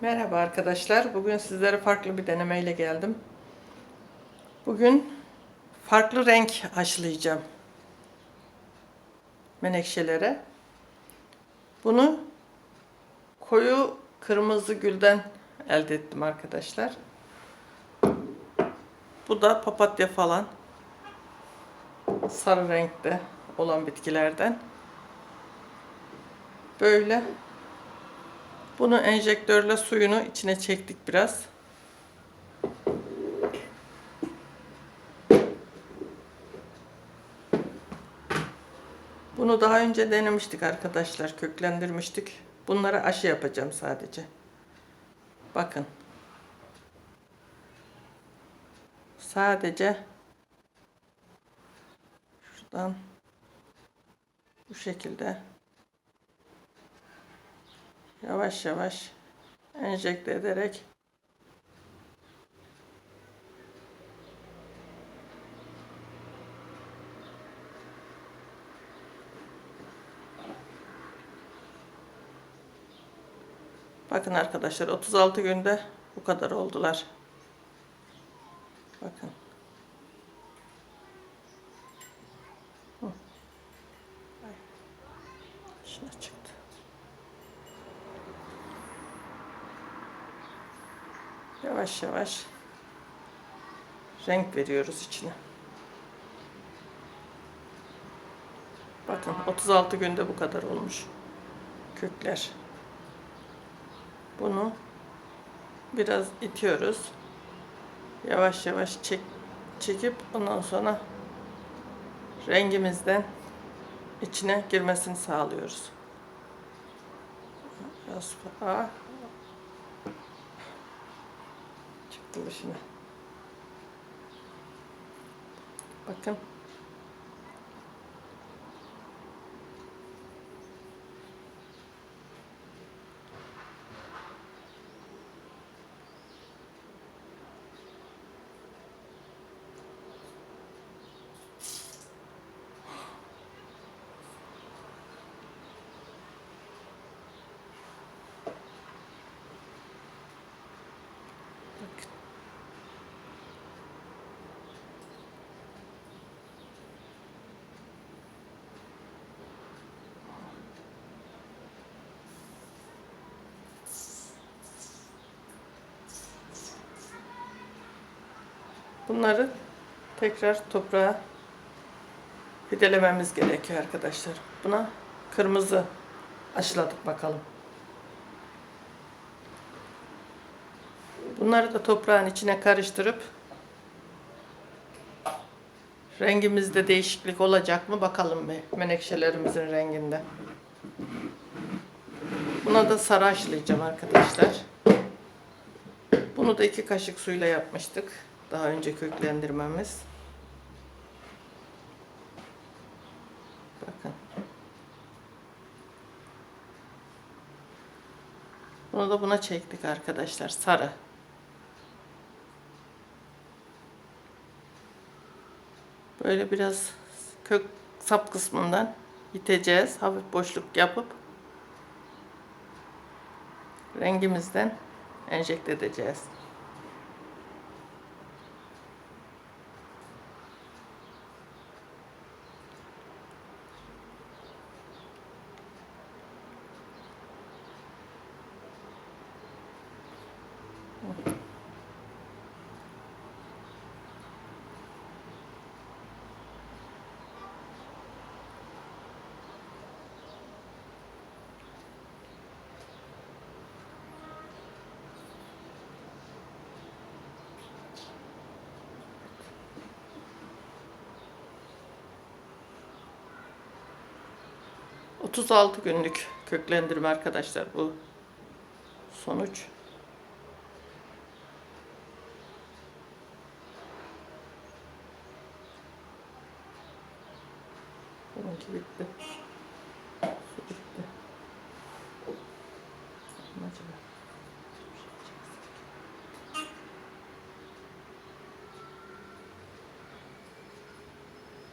Merhaba arkadaşlar. Bugün sizlere farklı bir denemeyle geldim. Bugün farklı renk aşılayacağım menekşelere. Bunu koyu kırmızı gülden elde ettim arkadaşlar. Bu da papatya falan sarı renkte olan bitkilerden. Böyle bunu enjektörle suyunu içine çektik biraz. Bunu daha önce denemiştik arkadaşlar, köklendirmiştik. Bunlara aşı yapacağım sadece. Bakın. Sadece şuradan bu şekilde yavaş yavaş enjekte ederek Bakın arkadaşlar 36 günde bu kadar oldular. Bakın. Şuna çıktı. Yavaş yavaş renk veriyoruz içine. Bakın 36 günde bu kadar olmuş kökler. Bunu biraz itiyoruz. Yavaş yavaş çek, çekip ondan sonra rengimizden içine girmesini sağlıyoruz. Biraz daha Bakın. Bakın. Bunları tekrar toprağa fidelememiz gerekiyor arkadaşlar. Buna kırmızı aşıladık bakalım. Bunları da toprağın içine karıştırıp rengimizde değişiklik olacak mı bakalım bir menekşelerimizin renginde. Buna da sarı aşılayacağım arkadaşlar. Bunu da iki kaşık suyla yapmıştık. Daha önce köklendirmemiz. Bakın. Bunu da buna çektik arkadaşlar. Sarı. Böyle biraz kök sap kısmından iteceğiz. Hafif boşluk yapıp rengimizden enjekte edeceğiz. 36 günlük köklendirme arkadaşlar bu sonuç. Bununki bitti. Bitti. Acaba.